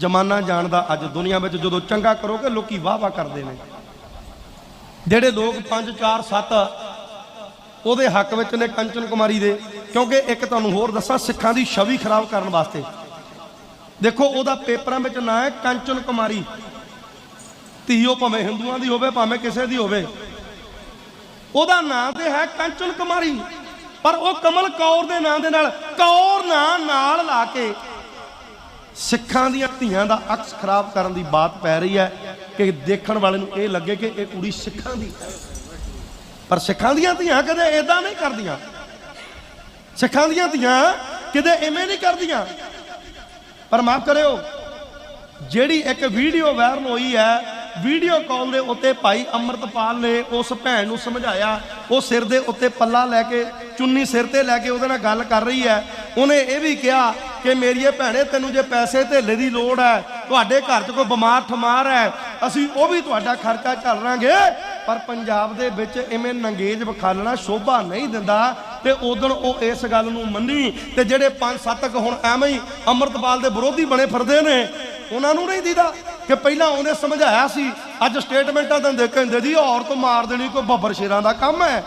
ਜਮਾਨਾ ਜਾਣਦਾ ਅੱਜ ਦੁਨੀਆ ਵਿੱਚ ਜਦੋਂ ਚੰਗਾ ਕਰੋਗੇ, ਲੋਕੀ ਵਾਹ ਵਾਹ ਕਰਦੇ ਨੇ। ਜਿਹੜੇ ਲੋਕ 5 4 7 ਉਹਦੇ ਹੱਕ ਵਿੱਚ ਨੇ ਕੰਚਨ ਕੁਮਾਰੀ ਦੇ, ਕਿਉਂਕਿ ਇੱਕ ਤੁਹਾਨੂੰ ਹੋਰ ਦੱਸਾਂ, ਸਿੱਖਾਂ ਦੀ ਛਵੀ ਖਰਾਬ ਕਰਨ ਵਾਸਤੇ। ਦੇਖੋ, ਉਹਦਾ ਪੇਪਰਾਂ ਵਿੱਚ ਨਾਂ ਹੈ ਕੰਚਨ ਕੁਮਾਰੀ। ਧੀ ਉਹ ਭਾਵੇਂ ਹਿੰਦੂਆਂ ਦੀ ਹੋਵੇ, ਭਾਵੇਂ ਕਿਸੇ ਦੀ ਹੋਵੇ। ਉਹਦਾ ਨਾਂ ਤੇ ਹੈ ਕੰਚਨ ਕੁਮਾਰੀ। ਪਰ ਉਹ ਕਮਲ ਕੌਰ ਦੇ ਨਾਂ ਦੇ ਨਾਲ, ਕੌਰ ਨਾਂ ਨਾਲ ਲਾ ਕੇ ਸਿੱਖਾਂ ਦੀਆਂ ਧੀਆਂ ਦਾ ਅਕਸ ਖਰਾਬ ਕਰਨ ਦੀ ਬਾਤ ਪੈ ਰਹੀ ਹੈ ਕਿ ਦੇਖਣ ਵਾਲੇ ਨੂੰ ਇਹ ਲੱਗੇ ਕਿ ਇਹ ਕੁੜੀ ਸਿੱਖਾਂ ਦੀ ਹੈ। ਪਰ ਸਿੱਖਾਂ ਦੀਆਂ ਧੀਆਂ ਕਦੇ ਇਦਾਂ ਨਹੀਂ ਕਰਦੀਆਂ। ਸਿੱਖਾਂ ਦੀਆਂ ਧੀਆਂ ਕਿਤੇ ਐਵੇਂ ਨਹੀਂ ਕਰਦੀਆਂ। ਪਰ ਮਾਫ ਕਰਿਓ, ਜਿਹੜੀ ਇੱਕ ਵੀਡੀਓ ਵਾਇਰਲ ਹੋਈ ਹੈ, ਵੀਡੀਓ ਕਾਲ ਦੇ ਉੱਤੇ ਭਾਈ ਅਮਰਤਪਾਲ ਨੇ ਉਸ ਭੈਣ ਨੂੰ ਸਮਝਾਇਆ, ਉਹ ਸਿਰ ਦੇ ਉੱਤੇ ਪੱਲਾ ਲੈ ਕੇ, ਚੁੰਨੀ ਸਿਰ ਤੇ ਲੈ ਕੇ ਉਹਦੇ ਨਾਲ ਗੱਲ ਕਰ ਰਹੀ ਹੈ। ਉਹਨੇ ਇਹ ਵੀ ਕਿਹਾ ਕਿ ਮੇਰੀਏ ਭੈਣੇ, ਤੈਨੂੰ ਜੇ ਪੈਸੇ ਧੇਲੇ ਦੀ ਲੋੜ ਹੈ, ਤੁਹਾਡੇ ਘਰ 'ਚ ਕੋਈ ਬਿਮਾਰ ਠਮਾਰ ਹੈ, ਅਸੀਂ ਉਹ ਵੀ ਤੁਹਾਡਾ ਖਰਚਾ ਚੱਲ ਰਾਂਗੇ। ਪਰ ਪੰਜਾਬ ਦੇ ਵਿੱਚ ਐਵੇਂ ਨੰਗੇਜ ਵਿਖਾਲਣਾ ਸ਼ੋਭਾ ਨਹੀਂ ਦਿੰਦਾ ਤੇ ਉਦੋਂ ਉਹ ਇਸ ਗੱਲ ਨੂੰ ਮੰਨੀ ਤੇ ਜਿਹੜੇ ਪੰਜ ਸੱਤ ਕੁ ਹੁਣ ਐਵੇਂ ਹੀ ਅਮਰਤਪਾਲ ਦੇ ਵਿਰੋਧੀ ਬਣੇ ਫਿਰਦੇ ਨੇ, ਉਹਨਾਂ ਨੂੰ ਨਹੀਂ ਦੀਦਾ ਕਿ ਪਹਿਲਾਂ ਉਹਨੇ ਸਮਝਾਇਆ ਸੀ, ਅੱਜ ਸਟੇਟਮੈਂਟਾਂ ਦਿੰਦੇ ਕਹਿੰਦੇ ਜੀ, ਔਰਤ ਮਾਰ ਦੇਣੀ ਕੋਈ ਬੱਬਰ ਸ਼ੇਰਾਂ ਦਾ ਕੰਮ ਹੈ।